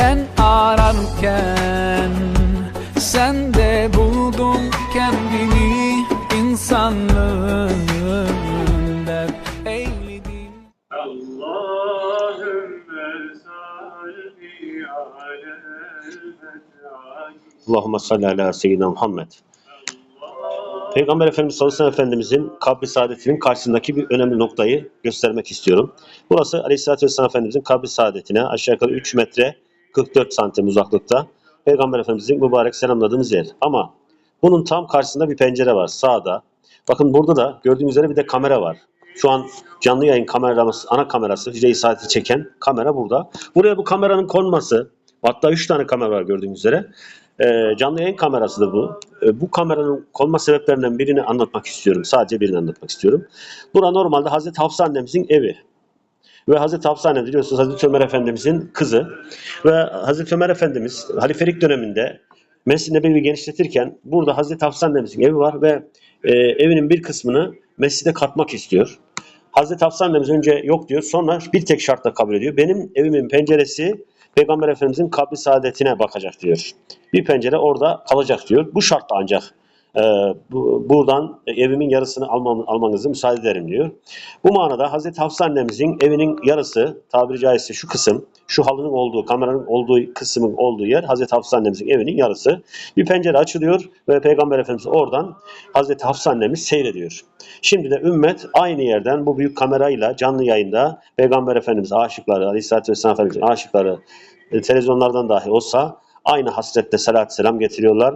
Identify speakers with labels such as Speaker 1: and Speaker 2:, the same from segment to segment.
Speaker 1: Ben ararken sen de buldun kendini insanlığın dert eyledin.
Speaker 2: Allahümme salli alel
Speaker 3: Allahümme salli ala seyyidina Muhammed. Peygamber Efendimiz sallallahu aleyhi ve sellem Efendimizin kabri saadetinin karşısındaki bir önemli noktayı göstermek istiyorum. Burası aleyhissalatü vesselam Efendimizin kabri saadetine aşağı yukarı 3 metre 44 santim uzaklıkta. Peygamber Efendimizin mübarek selamladığımız yer. Ama bunun tam karşısında bir pencere var sağda. Bakın burada da gördüğünüz üzere bir de kamera var. Şu an canlı yayın kameramız, ana kamerası, hücre-i saati çeken kamera burada. Buraya bu kameranın konması, hatta 3 tane kamera var gördüğünüz üzere. Ee, canlı yayın kamerasıdır bu. Ee, bu kameranın konma sebeplerinden birini anlatmak istiyorum. Sadece birini anlatmak istiyorum. Bura normalde Hazreti Hafsa annemizin evi. Ve Hazreti Hafsa annemiz biliyorsunuz Hazreti Ömer Efendimizin kızı. Ve Hazreti Ömer Efendimiz halifelik döneminde Mescid-i Nebevi genişletirken burada Hazreti Hafsa annemizin evi var ve e, evinin bir kısmını mescide katmak istiyor. Hazreti Hafsa annemiz önce yok diyor. Sonra bir tek şartla kabul ediyor. Benim evimin penceresi Peygamber Efendimizin kabri saadetine bakacak diyor. Bir pencere orada kalacak diyor. Bu şartla ancak e, bu, buradan evimin yarısını almam, almanızı müsaade ederim diyor. Bu manada Hazreti Hafsa annemizin evinin yarısı tabiri caizse şu kısım, şu halının olduğu, kameranın olduğu kısmın olduğu yer Hazreti Hafsa annemizin evinin yarısı. Bir pencere açılıyor ve Peygamber Efendimiz oradan Hazreti Hafsa annemiz seyrediyor. Şimdi de ümmet aynı yerden bu büyük kamerayla canlı yayında Peygamber Efendimiz aşıkları, Aleyhisselatü Vesselam Efendimizin aşıkları e, televizyonlardan dahi olsa aynı hasretle salat selam getiriyorlar.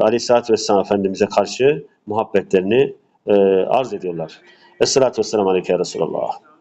Speaker 3: Aleyhisselatü Vesselam Efendimiz'e karşı muhabbetlerini e, arz ediyorlar. Esselatu Vesselamu Aleyke Resulallah.